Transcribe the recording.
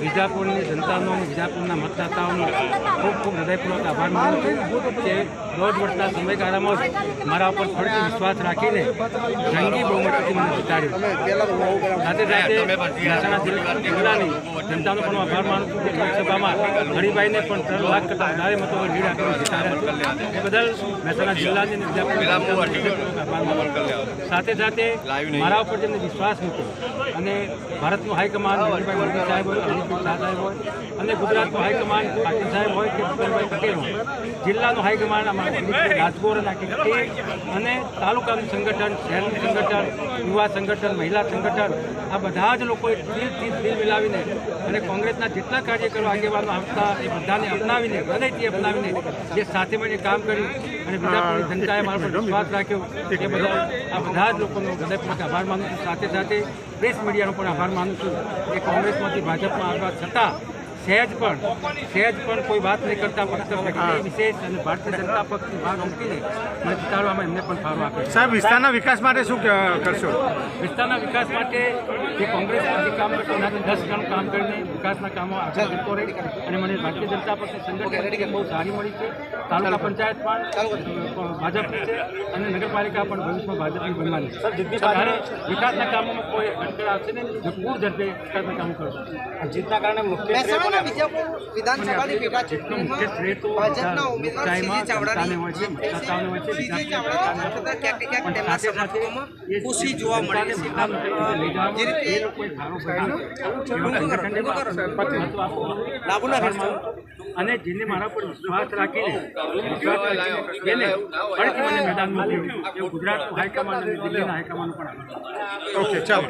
વિજાપુરની જનતાનો વિજાપુરના મતદાતાઓનો ખૂબ ખૂબ હૃદયપૂર્વક આભાર માનું છું કે દોઢ વર્ષના સમયગાળામાં મારા ઉપર ફરીથી વિશ્વાસ રાખીને જંગી બહુમતીથી મને જીતાડ્યું સાથે સાથે મહેસાણા જિલ્લાની જનતાનો પણ આભાર માનું છું કે લોકસભામાં હરિભાઈને પણ ત્રણ લાખ કરતાં વધારે મતો લીડ આપીને જીતાડ્યા એ બદલ મહેસાણા જિલ્લાની. સાથે સાથે મારા ઉપર જેમને વિશ્વાસ મૂક્યો અને ભારતનું હાઈકમાન્ડ મોદી સાહેબ શાહ સાહેબ હોય અને ગુજરાતનું હાઈકમાન્ડ પાટીલ સાહેબ હોય કે ભૂપેન્દ્રભાઈ પટેલ હોય. જિલ્લાનું હાઈકમાન્ડ અમારા રાજગોર અને તાલુકાનું સંગઠન, શહેરનું સંગઠન, યુવા સંગઠન, મહિલા સંગઠન, આ બધા જ લોકોએ દિલથી દિલ મિલાવીને અને કોંગ્રેસના જેટલા કાર્યકરો આગેવાનો આવતા એ બધાને અપનાવીને, હૃદયથી અપનાવીને જે સાથે મળીને કામ કર્યું અને વિજાપુરની જનતાએ મારા પર વિશ્વાસ રાખ્યો, એ બધા આ બધા જ લોકોનો હૃદયપૂર્વક આભાર માનું છું. સાથે સાથે પ્રેસ મીડિયાનો પણ આભાર માનું છું કે કોંગ્રેસમાંથી ભાજપમાં આવવા છતાં સહેજ પણ સહેજ પણ કોઈ વાત નહીં કરતા ફક્ત વિશેષ અને ભારતીય જનતા પક્ષની ભાગ મૂકીને મને જીતાડવામાં એમને પણ ફાળો આપે સાહેબ વિસ્તારના વિકાસ માટે શું કરશો? વિસ્તારના વિકાસ માટે જે કોંગ્રેસમાંથી કામ કરતો એનાથી દસ ગણું કામ કરીને વિકાસના કામો આગળ જતો રહે અને મને ભારતીય જનતા પક્ષની સંગઠન બહુ સારી મળી છે. તાલુકા પંચાયત પણ ભાજપની છે અને નગરપાલિકા પણ ભવિષ્યમાં ભાજપની બનવાની છે. ત્યારે વિકાસના કામોમાં કોઈ અટકળ આવશે નહીં જો પૂર ઝડપે વિકાસના કામો કરશે. જીતના કારણે મહેસાણા બીજાપુર વિધાનસભાની પેટા તો ભાજપના ઉમેદવાર સીજી ચાવડાની સીજી ક્યાંક ક્યાંક તેમના સમર્થકોમાં ખુશી જોવા મળે છે. જે રીતે. અને જેને મારા પર વિશ્વાસ રાખીને ફરીથી મને ગુજરાતનું હાઈકમાન્ડ અને દિલ્હીના હાઈકમાન્ડ પણ ઓકે ચાલો.